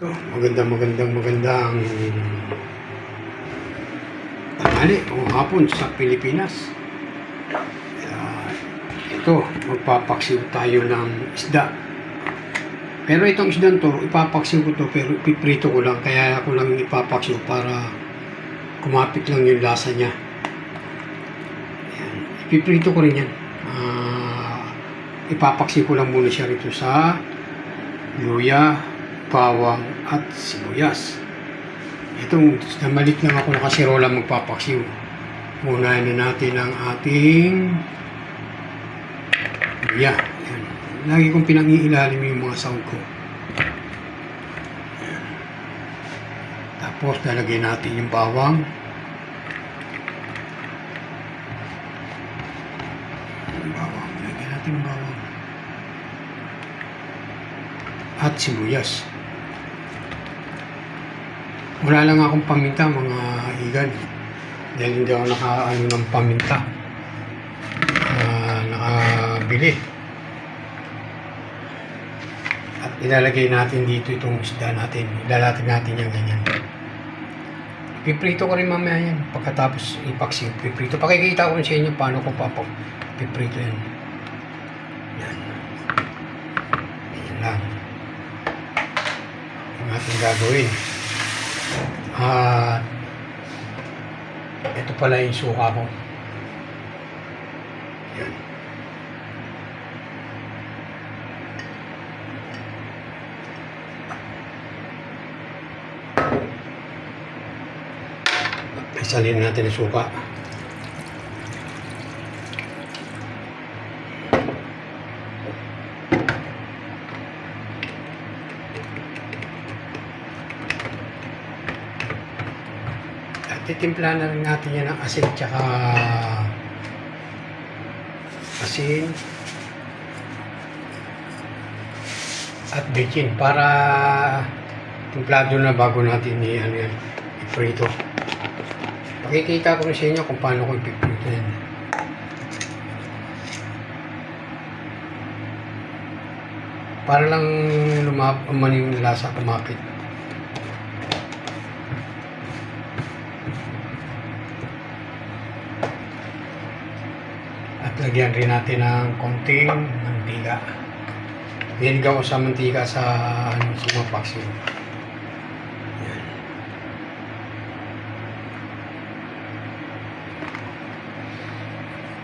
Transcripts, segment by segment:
Ito, magandang magandang magandang tanghali o hapon sa Pilipinas. Ah, ito, magpapaksiw tayo ng isda. Pero itong isda to, ipapaksiw ko to pero ipiprito ko lang. Kaya ako lang ipapaksiw para kumapit lang yung lasa niya. Ayan. Ipiprito ko rin yan. Ah, ipapaksiw ko lang muna siya rito sa luya, bawang at sibuyas. Itong namalik lang ako na kasirola magpapaksiw. Unahin na natin ang ating luya. Lagi kong pinangiilalim yung mga sahog ko. Tapos lalagyan natin yung bawang. Yung bawang. Lagyan natin yung bawang at sibuyas. Wala lang akong paminta mga igan. Dahil hindi ako nakaano ng paminta. Uh, nakabili. At ilalagay natin dito itong isda natin. Ilalagay natin yan ganyan. Piprito ko rin mamaya yan. Pagkatapos ipaksi, piprito. Pakikita ko sa inyo paano ko papak piprito yan. Yan. Yan lang ang ating gagawin. At ito pala yung suka ko. Yan. Isalin natin yung suka. Titimpla na rin natin yan ng asin tsaka asin at bechin para timplado na bago natin i ano yan, iprito. Pakikita ko rin sa inyo kung paano ko ipiprito yan. Para lang lumap yung lasa kumapit. At lagyan rin natin ng konting mantika. Niligaw ko sa mantika sa ano, sumapaksiw. Yan.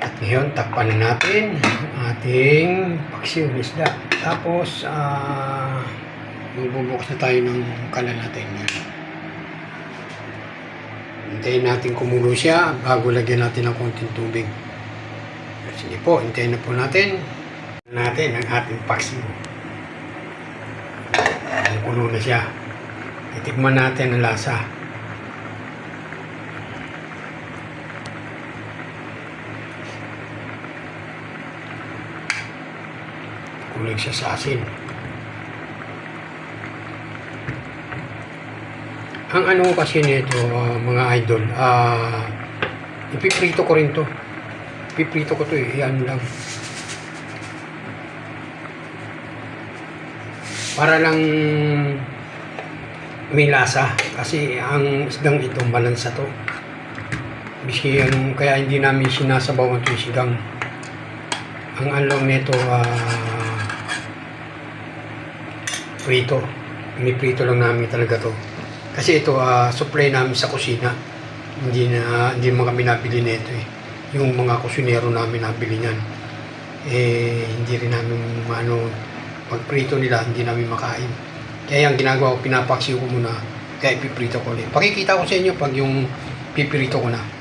At ngayon, takpan na natin ating paksiw isda. Tapos, ah, magbubukas tayo ng kalan natin. Hintayin natin kumulo siya bago lagyan natin ng konting tubig. Sige po, hintayin na po natin natin ang ating paksiw. Kulo na siya. Titikman natin ang lasa. Kulig siya sa asin. Ang ano kasi nito, ah, mga idol, ah, ipiprito ko rin to. Ipiprito ko to eh, yan lang. Para lang may lasa. Kasi ang isdang ito, malansa to. Biski ano, kaya hindi namin sinasabaw ang yung. Ang ano nito, ah, prito. Piniprito lang namin talaga to. Kasi ito, ah, supply namin sa kusina. Hindi na, hindi naman kami nabili nito eh. Yung mga kusinero namin nabili niyan. Eh, hindi rin namin ano, pag prito nila, hindi namin makain. Kaya yung ginagawa ko, pinapaksiw ko muna, kaya ipiprito ko ulit. Pakikita ko sa inyo pag yung pipirito ko na.